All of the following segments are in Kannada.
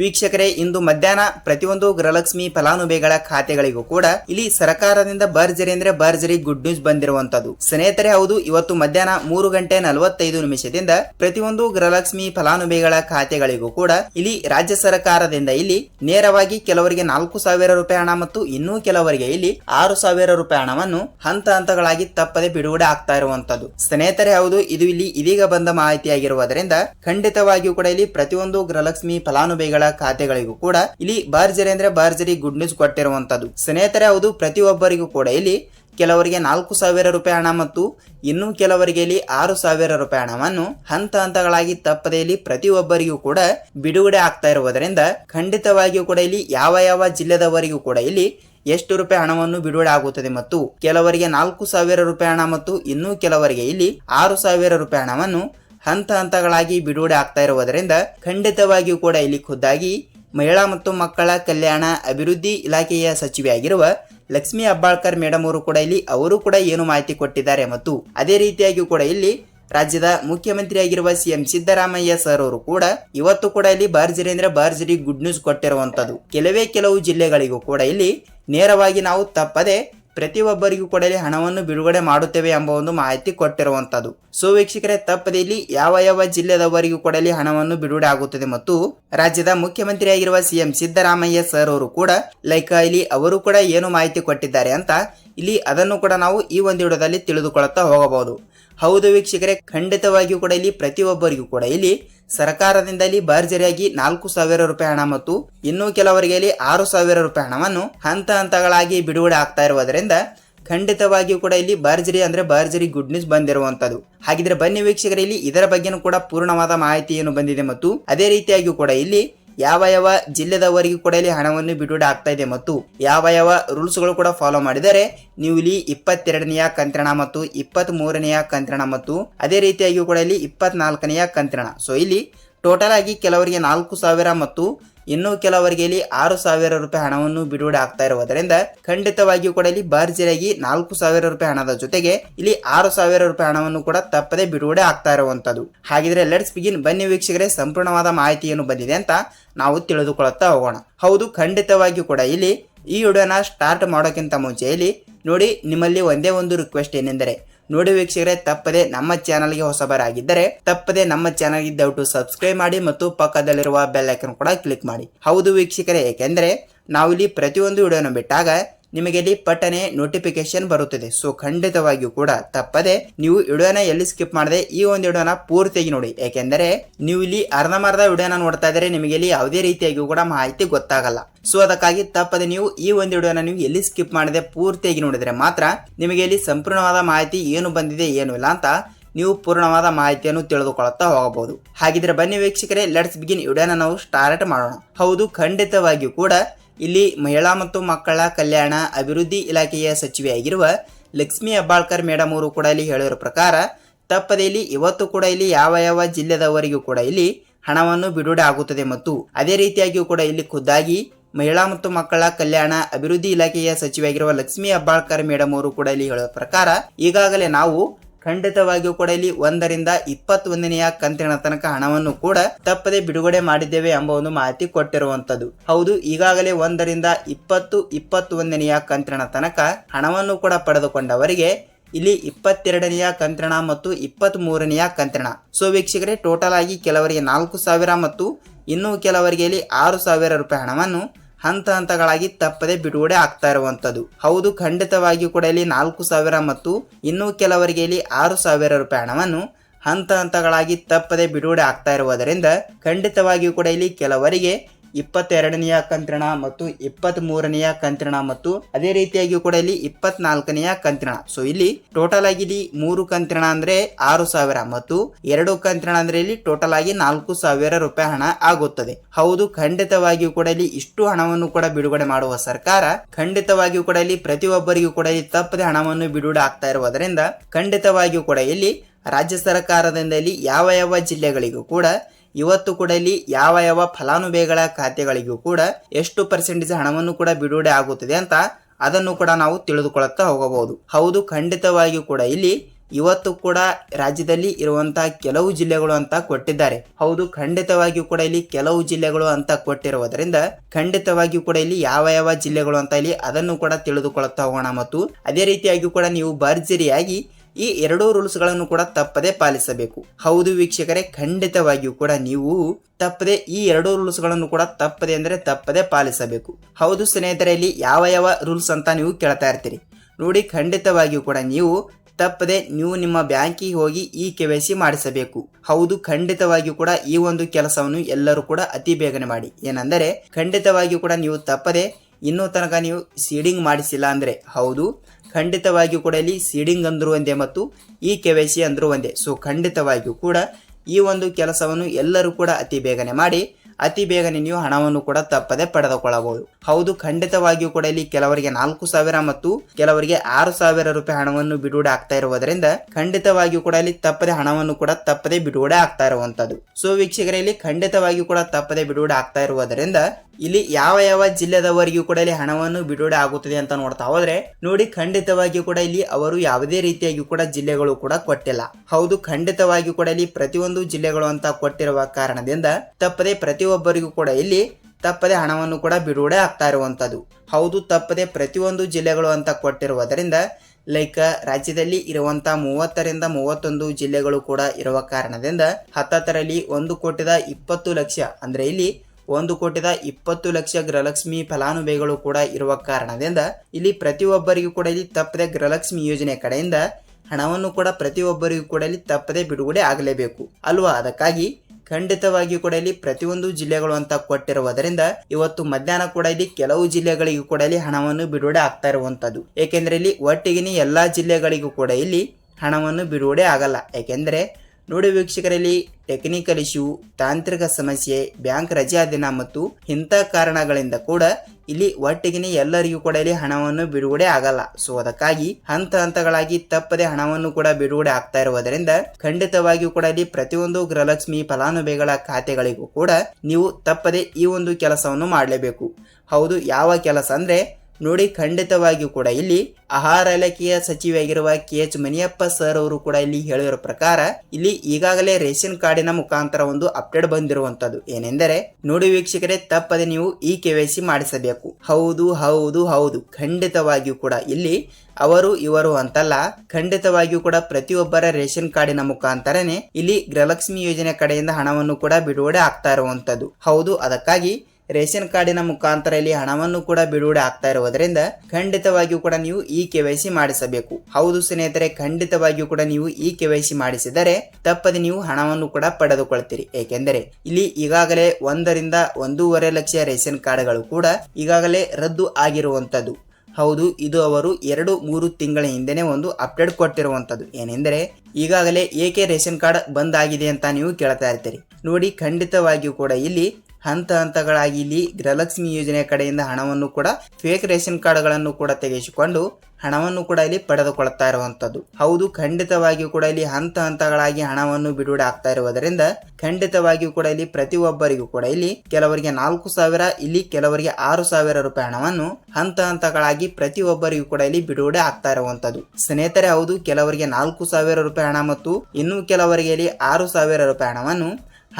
ವೀಕ್ಷಕರೇ, ಇಂದು ಮಧ್ಯಾಹ್ನ ಪ್ರತಿಯೊಂದು ಗೃಹಲಕ್ಷ್ಮಿ ಫಲಾನುಭವಿಗಳ ಖಾತೆಗಳಿಗೂ ಕೂಡ ಇಲ್ಲಿ ಸರ್ಕಾರದಿಂದ ಭರ್ಜರಿ ಅಂದ್ರೆ ಭರ್ಜರಿ ಗುಡ್ ನ್ಯೂಸ್ ಬಂದಿರುವಂತದ್ದು ಸ್ನೇಹಿತರೆ, ಹೌದು, ಇವತ್ತು ಮಧ್ಯಾಹ್ನ ಮೂರು ಗಂಟೆ ನಲವತ್ತೈದು ನಿಮಿಷದಿಂದ ಪ್ರತಿಯೊಂದು ಗೃಹಲಕ್ಷ್ಮಿ ಫಲಾನುಭವಿಗಳ ಖಾತೆಗಳಿಗೂ ಕೂಡ ಇಲ್ಲಿ ರಾಜ್ಯ ಸರ್ಕಾರದಿಂದ ಇಲ್ಲಿ ನೇರವಾಗಿ ಕೆಲವರಿಗೆ ನಾಲ್ಕು ಸಾವಿರ ರೂಪಾಯಿ ಹಣ ಮತ್ತು ಇನ್ನೂ ಕೆಲವರಿಗೆ ಇಲ್ಲಿ ಆರು ಸಾವಿರ ರೂಪಾಯಿ ಹಣವನ್ನು ಹಂತ ಹಂತಗಳಾಗಿ ತಪ್ಪದೆ ಬಿಡುಗಡೆ ಆಗ್ತಾ ಇರುವಂತದ್ದು ಸ್ನೇಹಿತರೆ, ಹೌದು, ಇದು ಇಲ್ಲಿ ಇದೀಗ ಬಂದ ಮಾಹಿತಿಯಾಗಿರುವುದರಿಂದ ಖಂಡಿತವಾಗಿಯೂ ಕೂಡ ಇಲ್ಲಿ ಪ್ರತಿಯೊಂದು ಗೃಹಲಕ್ಷ್ಮಿ ಫಲಾನುಭವಿಗಳ ಖಾತೆಗಳಿಗೂ ಕೂಡ ಇಲ್ಲಿ ಭಾರ್ಜರಿ ಅಂದ್ರೆ ಭಾರ್ಜರಿ ಗುಡ್ ನ್ಯೂಸ್ ಕೊಟ್ಟಿರುವಂತದ್ದು. ಸ್ನೇಹಿತರೆ, ಹೌದು, ಪ್ರತಿಯೊಬ್ಬರಿಗೂ ಕೂಡ ಇಲ್ಲಿ ಕೆಲವರಿಗೆ ನಾಲ್ಕು ಸಾವಿರ ರೂಪಾಯಿ ಹಣ ಮತ್ತು ಇನ್ನು ಕೆಲವರಿಗೆ ಇಲ್ಲಿ ಆರು ಸಾವಿರ ರೂಪಾಯಿ ಹಣವನ್ನು ಹಂತ ಹಂತಗಳಾಗಿ ತಪ್ಪದೇ ಇಲ್ಲಿ ಪ್ರತಿಯೊಬ್ಬರಿಗೂ ಕೂಡ ಬಿಡುಗಡೆ ಆಗ್ತಾ ಇರುವುದರಿಂದ ಖಂಡಿತವಾಗಿಯೂ ಕೂಡ ಇಲ್ಲಿ ಯಾವ ಯಾವ ಜಿಲ್ಲೆದವರಿಗೂ ಕೂಡ ಇಲ್ಲಿ ಎಷ್ಟು ರೂಪಾಯಿ ಹಣವನ್ನು ಬಿಡುಗಡೆ ಆಗುತ್ತದೆ ಮತ್ತು ಕೆಲವರಿಗೆ ನಾಲ್ಕು ಸಾವಿರ ರೂಪಾಯಿ ಹಣ ಮತ್ತು ಇನ್ನೂ ಕೆಲವರಿಗೆ ಇಲ್ಲಿ ಆರು ಸಾವಿರ ರೂಪಾಯಿ ಹಣವನ್ನು ಹಂತ ಹಂತಗಳಾಗಿ ಬಿಡುಗಡೆ ಆಗ್ತಾ ಇರುವುದರಿಂದ ಖಂಡಿತವಾಗಿಯೂ ಕೂಡ ಇಲ್ಲಿ ಖುದ್ದಾಗಿ ಮಹಿಳಾ ಮತ್ತು ಮಕ್ಕಳ ಕಲ್ಯಾಣ ಅಭಿವೃದ್ಧಿ ಇಲಾಖೆಯ ಸಚಿವೆಯಾಗಿರುವ ಲಕ್ಷ್ಮಿ ಅಬ್ಬಾಳ್ಕರ್ ಮೇಡಮ್ ಅವರು ಕೂಡ ಇಲ್ಲಿ ಅವರು ಕೂಡ ಏನು ಮಾಹಿತಿ ಕೊಟ್ಟಿದ್ದಾರೆ ಮತ್ತು ಅದೇ ರೀತಿಯಾಗಿಯೂ ಕೂಡ ಇಲ್ಲಿ ರಾಜ್ಯದ ಮುಖ್ಯಮಂತ್ರಿಯಾಗಿರುವ ಸಿಎಂ ಸಿದ್ದರಾಮಯ್ಯ ಸರ್ ಅವರು ಕೂಡ ಇವತ್ತು ಕೂಡ ಇಲ್ಲಿ ಭರ್ಜರಿ ಅಂದ್ರೆ ಭರ್ಜರಿ ಗುಡ್ ನ್ಯೂಸ್ ಕೊಟ್ಟಿರುವಂತದ್ದು. ಕೆಲವೇ ಕೆಲವು ಜಿಲ್ಲೆಗಳಿಗೂ ಕೂಡ ಇಲ್ಲಿ ನೇರವಾಗಿ ನಾವು ತಪ್ಪದೆ ಪ್ರತಿಯೊಬ್ಬರಿಗೂ ಕೂಡ ಇಲ್ಲಿ ಹಣವನ್ನು ಬಿಡುಗಡೆ ಮಾಡುತ್ತೇವೆ ಎಂಬ ಒಂದು ಮಾಹಿತಿ ಕೊಟ್ಟಿರುವಂತದ್ದು ಸೊ ವೀಕ್ಷಕರೇ ಯಾವ ಯಾವ ಜಿಲ್ಲೆದವರಿಗೂ ಕೊಡಲಿ ಹಣವನ್ನು ಬಿಡುಗಡೆ ಆಗುತ್ತದೆ ಮತ್ತು ರಾಜ್ಯದ ಮುಖ್ಯಮಂತ್ರಿಯಾಗಿರುವ ಸಿಎಂ ಸಿದ್ದರಾಮಯ್ಯ ಸರ್ ಅವರು ಕೂಡ ಲೈಕ್ ಇಲ್ಲಿ ಅವರು ಕೂಡ ಏನು ಮಾಹಿತಿ ಕೊಟ್ಟಿದ್ದಾರೆ ಅಂತ ಇಲ್ಲಿ ಅದನ್ನು ಕೂಡ ನಾವು ಈ ಒಂದು ವಿಡಿಯೋದಲ್ಲಿ ತಿಳಿದುಕೊಳ್ಳುತ್ತಾ ಹೋಗಬಹುದು. ಹೌದು ವೀಕ್ಷಕರೇ, ಖಂಡಿತವಾಗಿಯೂ ಕೂಡ ಇಲ್ಲಿ ಪ್ರತಿಯೊಬ್ಬರಿಗೂ ಕೂಡ ಇಲ್ಲಿ ಸರ್ಕಾರದಿಂದ ಇಲ್ಲಿ ಭರ್ಜರಿಯಾಗಿ ನಾಲ್ಕು ಸಾವಿರ ರೂಪಾಯಿ ಹಣ ಮತ್ತು ಇನ್ನೂ ಕೆಲವರಿಗೆ ಇಲ್ಲಿ ಆರು ಸಾವಿರ ರೂಪಾಯಿ ಹಣವನ್ನು ಹಂತ ಹಂತಗಳಾಗಿ ಬಿಡುಗಡೆ ಆಗ್ತಾ ಇರುವುದರಿಂದ ಖಂಡಿತವಾಗಿಯೂ ಕೂಡ ಇಲ್ಲಿ ಭರ್ಜರಿ ಅಂದ್ರೆ ಭರ್ಜರಿ ಗುಡ್ ನ್ಯೂಸ್ ಬಂದಿರುವಂತದ್ದು ಹಾಗಿದ್ರೆ ಬನ್ನಿ ವೀಕ್ಷಕರಲ್ಲಿ ಇದರ ಬಗ್ಗೆನೂ ಕೂಡ ಪೂರ್ಣವಾದ ಮಾಹಿತಿ ಏನು ಬಂದಿದೆ ಮತ್ತು ಅದೇ ರೀತಿಯಾಗಿಯೂ ಕೂಡ ಇಲ್ಲಿ ಯಾವ ಯಾವ ಜಿಲ್ಲೆದವರಿಗೂ ಕೂಡ ಇಲ್ಲಿ ಹಣವನ್ನು ಬಿಡುಗಡೆ ಆಗ್ತಾ ಇದೆ ಮತ್ತು ಯಾವ ಯಾವ ರೂಲ್ಸ್ಗಳು ಕೂಡ ಫಾಲೋ ಮಾಡಿದರೆ ನೀವು ಇಲ್ಲಿ ಇಪ್ಪತ್ತೆರಡನೆಯ ಕಂತ್ರಣ ಮತ್ತು ಇಪ್ಪತ್ತ್ ಮೂರನೆಯ ಕಂತ್ರಣ ಮತ್ತು ಅದೇ ರೀತಿಯಾಗಿ ಕೂಡ ಇಲ್ಲಿ ಇಪ್ಪತ್ನಾಲ್ಕನೆಯ ಕಂತ್ರಣ. ಸೊ ಇಲ್ಲಿ ಟೋಟಲ್ ಆಗಿ ಕೆಲವರಿಗೆ ನಾಲ್ಕು ಸಾವಿರ ಮತ್ತು ಇನ್ನು ಕೆಲವರಿಗೆ ಇಲ್ಲಿ ಆರು ಸಾವಿರ ರೂಪಾಯಿ ಹಣವನ್ನು ಬಿಡುಗಡೆ ಆಗ್ತಾ ಇರುವುದರಿಂದ ಖಂಡಿತವಾಗಿಯೂ ಕೂಡ ಇಲ್ಲಿ ಭರ್ಜರಿಯಾಗಿ ನಾಲ್ಕು ಸಾವಿರ ರೂಪಾಯಿ ಹಣದ ಜೊತೆಗೆ ಇಲ್ಲಿ ಆರು ಸಾವಿರ ರೂಪಾಯಿ ಹಣವನ್ನು ಕೂಡ ತಪ್ಪದೆ ಬಿಡುಗಡೆ ಆಗ್ತಾ ಇರುವಂತದ್ದು ಹಾಗಿದ್ರೆ ಲೆಟ್ಸ್ ಬಿಗಿನ್. ಬನ್ನಿ ವೀಕ್ಷಕರೇ, ಸಂಪೂರ್ಣವಾದ ಮಾಹಿತಿ ಏನು ಬಂದಿದೆ ಅಂತ ನಾವು ತಿಳಿದುಕೊಳ್ಳುತ್ತಾ ಹೋಗೋಣ. ಹೌದು, ಖಂಡಿತವಾಗಿಯೂ ಕೂಡ ಇಲ್ಲಿ ಈ ವಿಡಿಯೋನ ಸ್ಟಾರ್ಟ್ ಮಾಡೋಕ್ಕಿಂತ ಮುಂಚೆ ಇಲ್ಲಿ ನೋಡಿ, ನಿಮ್ಮಲ್ಲಿ ಒಂದೇ ಒಂದು ರಿಕ್ವೆಸ್ಟ್ ಏನೆಂದರೆ ನೋಡಿ ವೀಕ್ಷಕರೇ, ತಪ್ಪದೆ ನಮ್ಮ ಚಾನಲ್ಗೆ ಹೊಸಬರಾಗಿದ್ದರೆ ತಪ್ಪದೆ ನಮ್ಮ ಚಾನಲ್ಗೆ ದಯವಿಟ್ಟು ಸಬ್ಸ್ಕ್ರೈಬ್ ಮಾಡಿ ಮತ್ತು ಪಕ್ಕದಲ್ಲಿರುವ ಬೆಲ್ ಐಕನ್ ಕೂಡ ಕ್ಲಿಕ್ ಮಾಡಿ. ಹೌದು ವೀಕ್ಷಕರೇ, ಏಕೆಂದರೆ ನಾವಿಲ್ಲಿ ಪ್ರತಿಯೊಂದು ವಿಡಿಯೋನ ಬಿಟ್ಟಾಗ ನಿಮಗೆ ಇಲ್ಲಿ ಪಟ್ಟನೆ ನೋಟಿಫಿಕೇಶನ್ ಬರುತ್ತದೆ. ಸೊ ಖಂಡಿತವಾಗಿಯೂ ಕೂಡ ತಪ್ಪದೆ ನೀವು ವಿಡಿಯೋನ ಎಲ್ಲಿ ಸ್ಕಿಪ್ ಮಾಡದೆ ಈ ಒಂದು ವಿಡಿಯೋನ ಪೂರ್ತಿಯಾಗಿ ನೋಡಿ. ಯಾಕೆಂದರೆ ನೀವು ಇಲ್ಲಿ ಅರ್ಧಮರ್ಧ ವಿಡಿಯೋನ ನೋಡ್ತಾ ಇದ್ರೆ ನಿಮಗೆ ಇಲ್ಲಿ ಯಾವುದೇ ರೀತಿಯಾಗಿಯೂ ಕೂಡ ಮಾಹಿತಿ ಗೊತ್ತಾಗಲ್ಲ. ಸೊ ಅದಕ್ಕಾಗಿ ತಪ್ಪದೆ ನೀವು ಈ ಒಂದು ವಿಡಿಯೋನ ನೀವು ಎಲ್ಲಿ ಸ್ಕಿಪ್ ಮಾಡದೆ ಪೂರ್ತಿಯಾಗಿ ನೋಡಿದ್ರೆ ಮಾತ್ರ ನಿಮಗೆ ಇಲ್ಲಿ ಸಂಪೂರ್ಣವಾದ ಮಾಹಿತಿ ಏನು ಬಂದಿದೆ, ಏನು ಇಲ್ಲ ಅಂತ ನೀವು ಪೂರ್ಣವಾದ ಮಾಹಿತಿಯನ್ನು ತಿಳಿದುಕೊಳ್ಳುತ್ತಾ ಹೋಗಬಹುದು. ಹಾಗಿದ್ರೆ ಬನ್ನಿ ವೀಕ್ಷಕರೇ ಲೆಟ್ಸ್ ಬಿಗಿನ್ ವಿಡಿಯೋನ ನಾವು ಸ್ಟಾರ್ಟ್ ಮಾಡೋಣ. ಹೌದು, ಖಂಡಿತವಾಗಿಯೂ ಕೂಡ ಇಲ್ಲಿ ಮಹಿಳಾ ಮತ್ತು ಮಕ್ಕಳ ಕಲ್ಯಾಣ ಅಭಿವೃದ್ಧಿ ಇಲಾಖೆಯ ಸಚಿವೆಯಾಗಿರುವ ಲಕ್ಷ್ಮೀ ಅಬ್ಬಾಳ್ಕರ್ ಮೇಡಮ್ ಅವರು ಕೂಡ ಇಲ್ಲಿ ಹೇಳಿರೋ ಪ್ರಕಾರ ತಪ್ಪದೆ ಇಲ್ಲಿ ಇವತ್ತು ಕೂಡ ಇಲ್ಲಿ ಯಾವ ಯಾವ ಜಿಲ್ಲೆದವರಿಗೂ ಕೂಡ ಇಲ್ಲಿ ಹಣವನ್ನು ಬಿಡುಗಡೆ ಆಗುತ್ತದೆ ಮತ್ತು ಅದೇ ರೀತಿಯಾಗಿಯೂ ಕೂಡ ಇಲ್ಲಿ ಖುದ್ದಾಗಿ ಮಹಿಳಾ ಮತ್ತು ಮಕ್ಕಳ ಕಲ್ಯಾಣ ಅಭಿವೃದ್ಧಿ ಇಲಾಖೆಯ ಸಚಿವೆಯಾಗಿರುವ ಲಕ್ಷ್ಮೀ ಅಬ್ಬಾಳ್ಕರ್ ಮೇಡಮ್ ಅವರು ಕೂಡ ಇಲ್ಲಿ ಹೇಳುವ ಪ್ರಕಾರ, ಈಗಾಗಲೇ ನಾವು ಖಂಡಿತವಾಗಿಯೂ ಕೂಡ ಇಲ್ಲಿ ಒಂದರಿಂದ ಇಪ್ಪತ್ತೊಂದನೆಯ ಕಂತಿನ ತನಕ ಹಣವನ್ನು ಕೂಡ ತಪ್ಪದೆ ಬಿಡುಗಡೆ ಮಾಡಿದ್ದೇವೆ ಎಂಬ ಒಂದು ಮಾಹಿತಿ ಕೊಟ್ಟಿರುವಂತದ್ದು ಹೌದು, ಈಗಾಗಲೇ ಒಂದರಿಂದ ಇಪ್ಪತ್ತು, ಇಪ್ಪತ್ತೊಂದನೆಯ ಕಂತಿನ ತನಕ ಹಣವನ್ನು ಕೂಡ ಪಡೆದುಕೊಂಡವರಿಗೆ ಇಲ್ಲಿ ಇಪ್ಪತ್ತೆರಡನೆಯ ಕಂತ್ರಣ ಮತ್ತು ಇಪ್ಪತ್ತ್ ಮೂರನೆಯ ಕಂತ್ರಣ ಸೊ ವೀಕ್ಷಕರೇ ಟೋಟಲ್ ಆಗಿ ಕೆಲವರಿಗೆ ನಾಲ್ಕು ಸಾವಿರ ಮತ್ತು ಇನ್ನೂ ಕೆಲವರಿಗೆ ಇಲ್ಲಿ ಆರು ಸಾವಿರ ರೂಪಾಯಿ ಹಣವನ್ನು ಹಂತ ಹಂತಗಳಾಗಿ ತಪ್ಪದೆ ಬಿಡುಗಡೆ ಆಗ್ತಾ ಇರುವಂಥದ್ದು. ಹೌದು, ಖಂಡಿತವಾಗಿಯೂ ಕೂಡ ಇಲ್ಲಿ ನಾಲ್ಕು ಸಾವಿರ ಮತ್ತು ಇನ್ನೂ ಕೆಲವರಿಗೆ ಇಲ್ಲಿ ಆರು ಸಾವಿರ ರೂಪಾಯಿ ಹಣವನ್ನು ಹಂತ ಹಂತಗಳಾಗಿ ತಪ್ಪದೆ ಬಿಡುಗಡೆ ಆಗ್ತಾ ಇರುವುದರಿಂದ ಖಂಡಿತವಾಗಿಯೂ ಕೂಡ ಇಲ್ಲಿ ಕೆಲವರಿಗೆ ಇಪ್ಪತ್ತೆರಡನೆಯ ಕಂತ್ರಣ ಮತ್ತು ಇಪ್ಪತ್ತ್ ಮೂರನೆಯ ಕಂತ್ರಣ ಮತ್ತು ಅದೇ ರೀತಿಯಾಗಿ ಕೂಡ ಇಲ್ಲಿ ಇಪ್ಪತ್ನಾಲ್ಕನೆಯ ಕಂತ್ರಣ. ಸೊ ಇಲ್ಲಿ ಟೋಟಲ್ ಆಗಿ ಇಲ್ಲಿ ಮೂರು ಕಂತ್ರಣ ಅಂದ್ರೆ ಆರು ಸಾವಿರ ಮತ್ತು ಎರಡು ಕಂತ್ರಣ ಅಂದ್ರೆ ಇಲ್ಲಿ ಟೋಟಲ್ ಆಗಿ ನಾಲ್ಕು ಸಾವಿರ ರೂಪಾಯಿ ಹಣ ಆಗುತ್ತದೆ. ಹೌದು, ಖಂಡಿತವಾಗಿಯೂ ಕೂಡ ಇಲ್ಲಿ ಇಷ್ಟು ಹಣವನ್ನು ಕೂಡ ಬಿಡುಗಡೆ ಮಾಡುವ ಸರ್ಕಾರ ಖಂಡಿತವಾಗಿಯೂ ಕೂಡ ಇಲ್ಲಿ ಪ್ರತಿಯೊಬ್ಬರಿಗೂ ಕೂಡ ಇಲ್ಲಿ ತಪ್ಪದೆ ಹಣವನ್ನು ಬಿಡುಗಡೆ ಆಗ್ತಾ ಇರುವುದರಿಂದ ಖಂಡಿತವಾಗಿಯೂ ಕೂಡ ಇಲ್ಲಿ ರಾಜ್ಯ ಸರ್ಕಾರದಿಂದ ಇಲ್ಲಿ ಯಾವ ಯಾವ ಜಿಲ್ಲೆಗಳಿಗೂ ಕೂಡ ಇವತ್ತು ಕೂಡ ಇಲ್ಲಿ ಯಾವ ಯಾವ ಫಲಾನುಭವಿಗಳ ಖಾತೆಗಳಿಗೂ ಕೂಡ ಎಷ್ಟು ಪರ್ಸೆಂಟೇಜ್ ಹಣವನ್ನು ಕೂಡ ಬಿಡುಗಡೆ ಆಗುತ್ತದೆ ಅಂತ ಅದನ್ನು ಕೂಡ ನಾವು ತಿಳಿದುಕೊಳ್ಳುತ್ತಾ ಹೋಗಬಹುದು. ಹೌದು, ಖಂಡಿತವಾಗಿಯೂ ಕೂಡ ಇಲ್ಲಿ ಇವತ್ತು ಕೂಡ ರಾಜ್ಯದಲ್ಲಿ ಇರುವಂತಹ ಕೆಲವು ಜಿಲ್ಲೆಗಳು ಅಂತ ಕೊಟ್ಟಿದ್ದಾರೆ. ಹೌದು, ಖಂಡಿತವಾಗಿಯೂ ಕೂಡ ಇಲ್ಲಿ ಕೆಲವು ಜಿಲ್ಲೆಗಳು ಅಂತ ಕೊಟ್ಟಿರುವುದರಿಂದ ಖಂಡಿತವಾಗಿಯೂ ಕೂಡ ಇಲ್ಲಿ ಯಾವ ಯಾವ ಜಿಲ್ಲೆಗಳು ಅಂತ ಇಲ್ಲಿ ಅದನ್ನು ಕೂಡ ತಿಳಿದುಕೊಳ್ಳುತ್ತಾ ಹೋಗೋಣ. ಮತ್ತು ಅದೇ ರೀತಿಯಾಗಿ ಕೂಡ ನೀವು ಭರ್ಜರಿಯಾಗಿ ಈ ಎರಡೂ ರೂಲ್ಸ್ಗಳನ್ನು ಕೂಡ ತಪ್ಪದೆ ಪಾಲಿಸಬೇಕು. ಹೌದು ವೀಕ್ಷಕರೇ, ಖಂಡಿತವಾಗಿಯೂ ಕೂಡ ನೀವು ತಪ್ಪದೆ ಈ ಎರಡೂ ರೂಲ್ಸ್ಗಳನ್ನು ಕೂಡ ತಪ್ಪದೆ ಅಂದರೆ ತಪ್ಪದೆ ಪಾಲಿಸಬೇಕು. ಹೌದು ಸ್ನೇಹಿತರೆ, ಇಲ್ಲಿ ಯಾವ ಯಾವ ರೂಲ್ಸ್ ಅಂತ ನೀವು ಕೇಳ್ತಾ ಇರ್ತೀರಿ? ನೋಡಿ, ಖಂಡಿತವಾಗಿಯೂ ಕೂಡ ನೀವು ತಪ್ಪದೆ ನೀವು ನಿಮ್ಮ ಬ್ಯಾಂಕಿಗೆ ಹೋಗಿ ಈ ಕೆ ವೈ ಸಿ ಮಾಡಿಸಬೇಕು. ಹೌದು, ಖಂಡಿತವಾಗಿಯೂ ಕೂಡ ಈ ಒಂದು ಕೆಲಸವನ್ನು ಎಲ್ಲರೂ ಕೂಡ ಅತಿ ಬೇಗನೆ ಮಾಡಿ. ಏನೆಂದರೆ, ಖಂಡಿತವಾಗಿಯೂ ಕೂಡ ನೀವು ತಪ್ಪದೆ ಇನ್ನೂ ತನಕ ನೀವು ಸೀಡಿಂಗ್ ಮಾಡಿಸಿಲ್ಲ ಅಂದರೆ ಹೌದು. ಖಂಡಿತವಾಗಿಯೂ ಕೂಡ ಇಲ್ಲಿ ಸೀಡಿಂಗ್ ಅಂದರೂ ಒಂದೇ ಮತ್ತು ಈ ಕೆ ವೈ ಸಿ ಅಂದರೂ ಒಂದೇ. ಸೊ ಖಂಡಿತವಾಗಿಯೂ ಕೂಡ ಈ ಒಂದು ಕೆಲಸವನ್ನು ಎಲ್ಲರೂ ಕೂಡ ಅತಿ ಬೇಗನೆ ಮಾಡಿ. ಅತಿ ಬೇಗನೆ ನೀವು ಹಣವನ್ನು ಕೂಡ ತಪ್ಪದೆ ಪಡೆದುಕೊಳ್ಳಬಹುದು. ಹೌದು, ಖಂಡಿತವಾಗಿಯೂ ಕೂಡ ಇಲ್ಲಿ ಕೆಲವರಿಗೆ ನಾಲ್ಕು ಸಾವಿರ ಮತ್ತು ಕೆಲವರಿಗೆ ಆರು ಸಾವಿರ ರೂಪಾಯಿ ಹಣವನ್ನು ಬಿಡುಗಡೆ ಆಗ್ತಾ ಇರುವುದರಿಂದ ಖಂಡಿತವಾಗಿಯೂ ಕೂಡ ಇಲ್ಲಿ ತಪ್ಪದೆ ಹಣವನ್ನು ಕೂಡ ತಪ್ಪದೆ ಬಿಡುಗಡೆ ಆಗ್ತಾ ಇರುವಂತದ್ದು ಸೊ ವೀಕ್ಷಕರೇ, ಇಲ್ಲಿ ಖಂಡಿತವಾಗಿಯೂ ಕೂಡ ತಪ್ಪದೆ ಬಿಡುಗಡೆ ಆಗ್ತಾ ಇರುವುದರಿಂದ ಇಲ್ಲಿ ಯಾವ ಯಾವ ಜಿಲ್ಲೆದವರಿಗೂ ಕೂಡ ಇಲ್ಲಿ ಹಣವನ್ನು ಬಿಡುಗಡೆ ಆಗುತ್ತದೆ ಅಂತ ನೋಡ್ತಾ ಹೋದ್ರೆ, ನೋಡಿ, ಖಂಡಿತವಾಗಿಯೂ ಕೂಡ ಇಲ್ಲಿ ಅವರು ಯಾವುದೇ ರೀತಿಯಾಗಿ ಕೂಡ ಜಿಲ್ಲೆಗಳು ಕೂಡ ಕೊಟ್ಟಿಲ್ಲ. ಹೌದು, ಖಂಡಿತವಾಗಿಯೂ ಕೂಡ ಇಲ್ಲಿ ಪ್ರತಿಯೊಂದು ಜಿಲ್ಲೆಗಳು ಅಂತ ಕೊಟ್ಟಿರುವ ಕಾರಣದಿಂದ ತಪ್ಪದೆ ಪ್ರತಿಯೊಬ್ಬರಿಗೂ ಕೂಡ ಇಲ್ಲಿ ತಪ್ಪದೆ ಹಣವನ್ನು ಕೂಡ ಬಿಡುಗಡೆ ಆಗ್ತಾ ಇರುವಂಥದ್ದು ಹೌದು, ತಪ್ಪದೆ ಪ್ರತಿಯೊಂದು ಜಿಲ್ಲೆಗಳು ಅಂತ ಕೊಟ್ಟಿರುವುದರಿಂದ, ಲೈಕ್ ರಾಜ್ಯದಲ್ಲಿ ಇರುವಂತಹ ಮೂವತ್ತರಿಂದ ಮೂವತ್ತೊಂದು ಜಿಲ್ಲೆಗಳು ಕೂಡ ಇರುವ ಕಾರಣದಿಂದ ಹತ್ತತ್ತರಲ್ಲಿ ಒಂದು ಕೋಟಿದ ಇಪ್ಪತ್ತು ಲಕ್ಷ, ಅಂದ್ರೆ ಇಲ್ಲಿ ಒಂದು ಕೋಟಿದ ಇಪ್ಪತ್ತು ಲಕ್ಷ ಗೃಹಲಕ್ಷ್ಮಿ ಫಲಾನುಭವಿಗಳು ಕೂಡ ಇರುವ ಕಾರಣದಿಂದ ಇಲ್ಲಿ ಪ್ರತಿಯೊಬ್ಬರಿಗೂ ಕೂಡ ಇಲ್ಲಿ ತಪ್ಪದೆ ಗೃಹಲಕ್ಷ್ಮಿ ಯೋಜನೆ ಕಡೆಯಿಂದ ಹಣವನ್ನು ಕೂಡ ಪ್ರತಿಯೊಬ್ಬರಿಗೂ ಕೂಡ ಇಲ್ಲಿ ತಪ್ಪದೆ ಬಿಡುಗಡೆ ಆಗಲೇಬೇಕು. ಅಲ್ವಾ? ಅದಕ್ಕಾಗಿ ಖಂಡಿತವಾಗಿಯೂ ಕೂಡ ಇಲ್ಲಿ ಪ್ರತಿಯೊಂದು ಜಿಲ್ಲೆಗಳು ಅಂತ ಕೊಟ್ಟಿರುವುದರಿಂದ ಇವತ್ತು ಮಧ್ಯಾಹ್ನ ಕೂಡ ಇಲ್ಲಿ ಕೆಲವು ಜಿಲ್ಲೆಗಳಿಗೂ ಕೂಡ ಇಲ್ಲಿ ಹಣವನ್ನು ಬಿಡುಗಡೆ ಆಗ್ತಾ ಇರುವಂತದ್ದು ಏಕೆಂದ್ರೆ ಇಲ್ಲಿ ಒಟ್ಟಿಗೆ ಎಲ್ಲಾ ಜಿಲ್ಲೆಗಳಿಗೂ ಕೂಡ ಇಲ್ಲಿ ಹಣವನ್ನು ಬಿಡುಗಡೆ ಆಗಲ್ಲ. ಏಕೆಂದ್ರೆ ನೋಡಿ ವೀಕ್ಷಕರಲ್ಲಿ ಟೆಕ್ನಿಕಲ್ ಇಶ್ಯೂ ತಾಂತ್ರಿಕ ಸಮಸ್ಯೆ ಬ್ಯಾಂಕ್ ರಜಾ ದಿನ ಮತ್ತು ಇಂಥ ಕಾರಣಗಳಿಂದ ಕೂಡ ಇಲ್ಲಿ ಒಟ್ಟಿಗೆ ಎಲ್ಲರಿಗೂ ಕೂಡ ಇಲ್ಲಿ ಹಣವನ್ನು ಬಿಡುಗಡೆ ಆಗಲ್ಲ. ಸೊ ಅದಕ್ಕಾಗಿ ಹಂತ ಹಂತಗಳಾಗಿ ತಪ್ಪದೆ ಹಣವನ್ನು ಕೂಡ ಬಿಡುಗಡೆ ಆಗ್ತಾ ಇರುವುದರಿಂದ ಖಂಡಿತವಾಗಿಯೂ ಕೂಡ ಇಲ್ಲಿ ಪ್ರತಿಯೊಂದು ಗೃಹಲಕ್ಷ್ಮಿ ಫಲಾನುಭವಿಗಳ ಖಾತೆಗಳಿಗೂ ಕೂಡ ನೀವು ತಪ್ಪದೆ ಈ ಒಂದು ಕೆಲಸವನ್ನು ಮಾಡಲೇಬೇಕು. ಹೌದು, ಯಾವ ಕೆಲಸ ಅಂದ್ರೆ ನೋಡಿ ಖಂಡಿತವಾಗಿಯೂ ಕೂಡ ಇಲ್ಲಿ ಆಹಾರ ಇಲಾಖೆಯ ಸಚಿವೆಯಾಗಿರುವ ಕೆ ಎಚ್ ಮನಿಯಪ್ಪ ಸರ್ ಅವರು ಕೂಡ ಇಲ್ಲಿ ಹೇಳಿರೋ ಪ್ರಕಾರ ಇಲ್ಲಿ ಈಗಾಗಲೇ ರೇಷನ್ ಕಾರ್ಡಿನ ಮುಖಾಂತರ ಒಂದು ಅಪ್ಡೇಟ್ ಬಂದಿರುವಂತದ್ದು. ಏನೆಂದರೆ ನೋಡಿ ವೀಕ್ಷಕರೇ, ತಪ್ಪದೆ ನೀವು ಈ ಕೆ ವೈ ಸಿ ಮಾಡಿಸಬೇಕು. ಹೌದು ಹೌದು ಹೌದು. ಖಂಡಿತವಾಗಿಯೂ ಕೂಡ ಇಲ್ಲಿ ಅವರು, ಇವರು ಅಂತಲ್ಲ, ಖಂಡಿತವಾಗಿಯೂ ಕೂಡ ಪ್ರತಿಯೊಬ್ಬರ ರೇಷನ್ ಕಾರ್ಡಿನ ಮುಖಾಂತರನೇ ಇಲ್ಲಿ ಗೃಹಲಕ್ಷ್ಮಿ ಯೋಜನೆ ಕಡೆಯಿಂದ ಹಣವನ್ನು ಕೂಡ ಬಿಡುಗಡೆ ಆಗ್ತಾ ಇರುವಂತದ್ದು. ಹೌದು, ಅದಕ್ಕಾಗಿ ರೇಷನ್ ಕಾರ್ಡಿನ ಮುಖಾಂತರ ಇಲ್ಲಿ ಹಣವನ್ನು ಕೂಡ ಬಿಡುಗಡೆ ಆಗ್ತಾ ಇರುವುದರಿಂದ ಖಂಡಿತವಾಗಿಯೂ ಕೂಡ ನೀವು ಈ ಕೆ ವೈ ಸಿ ಮಾಡಿಸಬೇಕು. ಹೌದು ಸ್ನೇಹಿತರೆ, ಖಂಡಿತವಾಗಿಯೂ ಕೂಡ ನೀವು ಈ ಕೆ ವೈ ಸಿ ಮಾಡಿಸಿದರೆ ತಪ್ಪದೆ ನೀವು ಹಣವನ್ನು ಕೂಡ ಪಡೆದುಕೊಳ್ತೀರಿ. ಏಕೆಂದರೆ ಇಲ್ಲಿ ಈಗಾಗಲೇ ಒಂದರಿಂದ ಒಂದೂವರೆ ಲಕ್ಷ ರೇಷನ್ ಕಾರ್ಡ್ಗಳು ಕೂಡ ಈಗಾಗಲೇ ರದ್ದು ಆಗಿರುವಂತದ್ದು ಹೌದು, ಇದು ಅವರು ಎರಡು ಮೂರು ತಿಂಗಳ ಹಿಂದೆನೆ ಒಂದು ಅಪ್ಡೇಟ್ ಕೊಟ್ಟಿರುವಂತದ್ದು ಏನೆಂದರೆ ಈಗಾಗಲೇ ಏಕೆ ರೇಷನ್ ಕಾರ್ಡ್ ಬಂದ್ ಆಗಿದೆ ಅಂತ ನೀವು ಕೇಳ್ತಾ ಇರ್ತೀರಿ. ನೋಡಿ, ಖಂಡಿತವಾಗಿಯೂ ಕೂಡ ಇಲ್ಲಿ ಹಂತ ಹಂತಗಳಾಗಿ ಇಲ್ಲಿ ಗೃಹಲಕ್ಷ್ಮಿ ಯೋಜನೆ ಕಡೆಯಿಂದ ಹಣವನ್ನು ಕೂಡ ಫೇಕ್ ರೇಷನ್ ಕಾರ್ಡ್ಗಳನ್ನು ಕೂಡ ತೆಗೆಸಿಕೊಂಡು ಹಣವನ್ನು ಕೂಡ ಇಲ್ಲಿ ಪಡೆದುಕೊಳ್ತಾ ಇರುವಂತದ್ದು ಹೌದು, ಖಂಡಿತವಾಗಿಯೂ ಕೂಡ ಇಲ್ಲಿ ಹಂತ ಹಂತಗಳಾಗಿ ಹಣವನ್ನು ಬಿಡುಗಡೆ ಆಗ್ತಾ ಇರುವುದರಿಂದ ಖಂಡಿತವಾಗಿಯೂ ಕೂಡ ಇಲ್ಲಿ ಪ್ರತಿಯೊಬ್ಬರಿಗೂ ಕೂಡ ಇಲ್ಲಿ ಕೆಲವರಿಗೆ ನಾಲ್ಕು ಸಾವಿರ, ಇಲ್ಲಿ ಕೆಲವರಿಗೆ ಆರು ಸಾವಿರ ರೂಪಾಯಿ ಹಣವನ್ನು ಹಂತ ಹಂತಗಳಾಗಿ ಪ್ರತಿಯೊಬ್ಬರಿಗೂ ಕೂಡ ಇಲ್ಲಿ ಬಿಡುಗಡೆ ಆಗ್ತಾ ಇರುವಂತದ್ದು ಸ್ನೇಹಿತರೆ, ಹೌದು, ಕೆಲವರಿಗೆ ನಾಲ್ಕು ಸಾವಿರ ರೂಪಾಯಿ ಹಣ ಮತ್ತು ಇನ್ನು ಕೆಲವರಿಗೆ ಇಲ್ಲಿ ಆರು ಸಾವಿರ ರೂಪಾಯಿ ಹಣವನ್ನು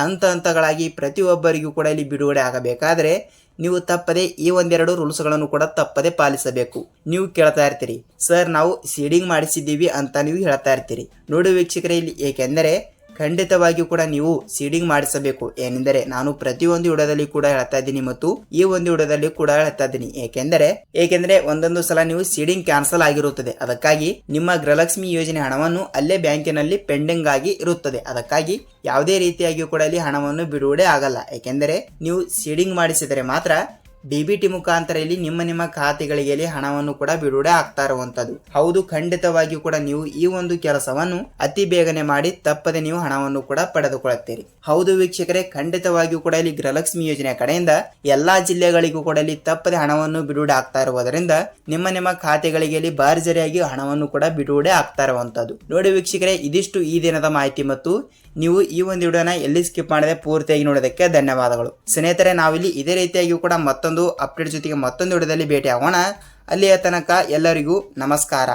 ಹಂತ ಹಂತಗಳಾಗಿ ಪ್ರತಿಯೊಬ್ಬರಿಗೂ ಕೂಡ ಇಲ್ಲಿ ಬಿಡುಗಡೆ ಆಗಬೇಕಾದರೆ ನೀವು ತಪ್ಪದೆ ಈ ಒಂದೆರಡು ರೂಲ್ಸ್ಗಳನ್ನು ಕೂಡ ತಪ್ಪದೆ ಪಾಲಿಸಬೇಕು. ನೀವು ಕೇಳ್ತಾ ಇರ್ತೀರಿ. ಸರ್, ನಾವು ಸೀಡಿಂಗ್ ಮಾಡಿಸಿದ್ದೀವಿ ಅಂತ ನೀವು ಹೇಳ್ತಾ ಇರ್ತೀರಿ. ನೋಡಿ ವೀಕ್ಷಕರೇ, ಇಲ್ಲಿ ಏಕೆಂದರೆ ಖಂಡಿತವಾಗಿಯೂ ಕೂಡ ನೀವು ಸೀಡಿಂಗ್ ಮಾಡಿಸಬೇಕು. ಏನೆಂದರೆ ನಾನು ಪ್ರತಿಯೊಂದು ವಿಡಿಯೋದಲ್ಲಿ ಕೂಡ ಹೇಳ್ತಾ ಇದ್ದೀನಿ ಮತ್ತು ಈ ಒಂದು ವಿಡಿಯೋದಲ್ಲಿ ಕೂಡ ಹೇಳ್ತಾ ಇದ್ದೀನಿ. ಏಕೆಂದರೆ ಏಕೆಂದರೆ ಒಂದೊಂದು ಸಲ ನೀವು ಸೀಡಿಂಗ್ ಕ್ಯಾನ್ಸಲ್ ಆಗಿರುತ್ತದೆ. ಅದಕ್ಕಾಗಿ ನಿಮ್ಮ ಗೃಹಲಕ್ಷ್ಮಿ ಯೋಜನೆ ಹಣವನ್ನು ಅಲ್ಲೇ ಬ್ಯಾಂಕಿನಲ್ಲಿ ಪೆಂಡಿಂಗ್ ಆಗಿ ಇರುತ್ತದೆ. ಅದಕ್ಕಾಗಿ ಯಾವುದೇ ರೀತಿಯಾಗಿಯೂ ಕೂಡ ಇಲ್ಲಿ ಹಣವನ್ನು ಬಿಡುಗಡೆ ಆಗಲ್ಲ. ಏಕೆಂದರೆ, ನೀವು ಸೀಡಿಂಗ್ ಮಾಡಿಸಿದರೆ ಮಾತ್ರ ಡಿಬಿಟಿ ಮುಖಾಂತರ ಇಲ್ಲಿ ನಿಮ್ಮ ನಿಮ್ಮ ಖಾತೆಗಳಿಗೆ ಹಣವನ್ನು ಕೂಡ ಬಿಡುಗಡೆ ಆಗ್ತಾ ಇರುವಂತದ್ದು ಹೌದು ಖಂಡಿತವಾಗಿಯೂ ಕೂಡ ನೀವು ಈ ಒಂದು ಕೆಲಸವನ್ನು ಅತಿ ಬೇಗನೆ ಮಾಡಿ ತಪ್ಪದೆ ನೀವು ಹಣವನ್ನು ಕೂಡ ಪಡೆದುಕೊಳ್ಳುತ್ತೀರಿ. ಹೌದು ವೀಕ್ಷಕರೇ ಖಂಡಿತವಾಗಿಯೂ ಕೂಡ ಇಲ್ಲಿ ಗೃಹಲಕ್ಷ್ಮಿ ಯೋಜನೆ ಕಡೆಯಿಂದ ಎಲ್ಲಾ ಜಿಲ್ಲೆಗಳಿಗೂ ಕೂಡ ಇಲ್ಲಿ ತಪ್ಪದೆ ಹಣವನ್ನು ಬಿಡುಗಡೆ ಆಗ್ತಾ ಇರುವುದರಿಂದ ನಿಮ್ಮ ನಿಮ್ಮ ಖಾತೆಗಳಿಗೆ ಇಲ್ಲಿ ಭರ್ಜರಿಯಾಗಿ ಹಣವನ್ನು ಕೂಡ ಬಿಡುಗಡೆ ಆಗ್ತಾ ಇರುವಂತದ್ದು ನೋಡಿ ವೀಕ್ಷಕರೇ, ಇದಿಷ್ಟು ಈ ದಿನದ ಮಾಹಿತಿ ಮತ್ತು ನೀವು ಈ ಒಂದು ವಿಡಿಯೋನ ಎಲ್ಲಿ ಸ್ಕಿಪ್ ಮಾಡದೆ ಪೂರ್ತಿಯಾಗಿ ನೋಡೋದಕ್ಕೆ ಧನ್ಯವಾದಗಳು. ಸ್ನೇಹಿತರೆ, ನಾವಿಲ್ಲಿ ಇದೇ ರೀತಿಯಾಗಿ ಕೂಡ ಮತ್ತೊಂದು ಅಪ್ಡೇಟ್ ಜೊತೆಗೆ ಮತ್ತೊಂದು ವಿಡಿಯೋದಲ್ಲಿ ಭೇಟಿ ಆಗೋಣ ಅಲ್ಲಿಯ ತನಕ ಎಲ್ಲರಿಗೂ ನಮಸ್ಕಾರ.